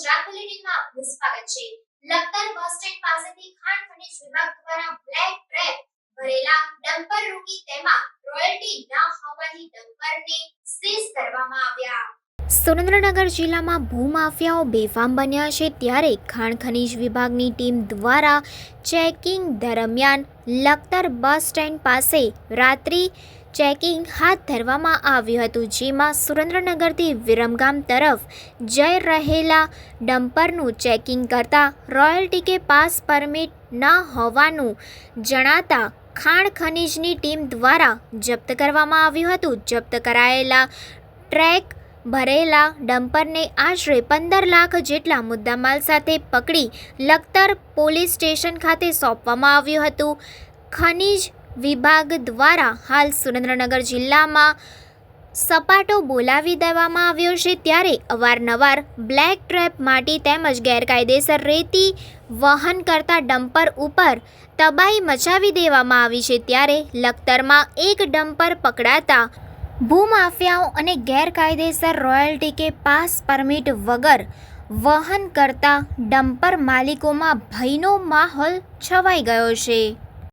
ગુજરાત બુલેટિનમાં આપનું છે. Lakhtar bus stand પાસેથી ખાણ ખનિજ વિભાગ દ્વારા બ્લેક ટ્રેપ ભરેલા ડમ્પર રોકી તેમાં રોયલ્ટી ના હોવાથી ડમ્પરને સીઝ કરવામાં આવ્યા. સુરેન્દ્રનગર જિલ્લામાં ભૂમાફિયાઓ બેફામ બન્યા છે ત્યારે ખાણ ખનીજ વિભાગની ટીમ દ્વારા ચેકિંગ દરમિયાન લખતર બસ સ્ટેન્ડ પાસે રાત્રિ ચેકિંગ હાથ ધરવામાં આવ્યું હતું, જેમાં સુરેન્દ્રનગરથી વિરમગામ તરફ જઈ રહેલા ડમ્પરનું ચેકિંગ કરતા રોયલ્ટી કે પાસ પરમિટ ન હોવાનું જણાતા ખાણ ખનીજની ટીમ દ્વારા જપ્ત કરવામાં આવ્યું હતું. જપ્ત કરાયેલા ટ્રેક ભરેલા ડમ્પરને આશરે પંદર લાખ જેટલા મુદ્દામાલ સાથે પકડી લખતર પોલીસ સ્ટેશન ખાતે સોંપવામાં આવ્યું હતું. ખનીજ વિભાગ દ્વારા હાલ સુરેન્દ્રનગર જિલ્લામાં સપાટો બોલાવી દેવામાં આવ્યો છે ત્યારે અવારનવાર બ્લેક ટ્રેપ માટી તેમજ ગેરકાયદેસર રેતી વહન કરતા ડમ્પર ઉપર તબાહી મચાવી દેવામાં આવી છે ત્યારે લખતરમાં એક ડમ્પર પકડાતા ભૂમાફિયાઓ અને ગેરકાયદેસર રોયલ્ટી કે પાસ પરમિટ વગર વહન કરતા ડમ્પર માલિકોમાં ભયનો માહોલ છવાઈ ગયો છે.